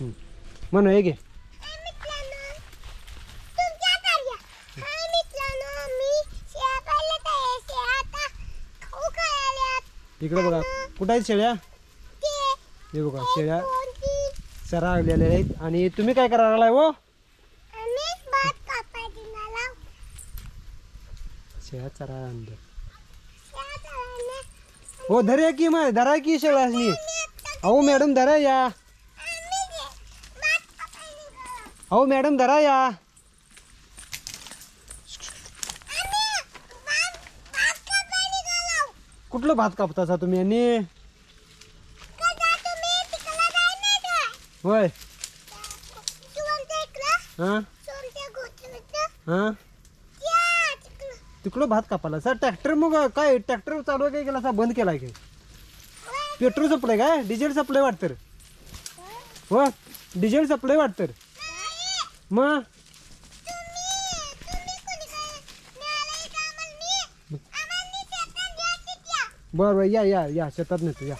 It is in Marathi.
म्हणू हे घे इकडे बघा कुठं आहेत शेळ्या हे बघा शेळ्या चरा आलेल्या आहेत आणि तुम्ही काय करायला लागलाय व शेळ्या चरा आणले हो धरा की मग धरा की शेळ्या अहो मॅडम धरा या अहो मॅडम धरा या. कुठलं भात कापतासा तुम्ही आणि? होय. हां? हां? तिकडं. भात कापाला सर ट्रॅक्टर मग काय ट्रॅक्टर चालू काय केला असा बंद केलाय काय पेट्रोल सप्लाय काय? डिझेल सप्लाय वाटतं हो डिझेल सप्लाय वाटतं. मग. बरं बरं या या या. शेतात नेतो या.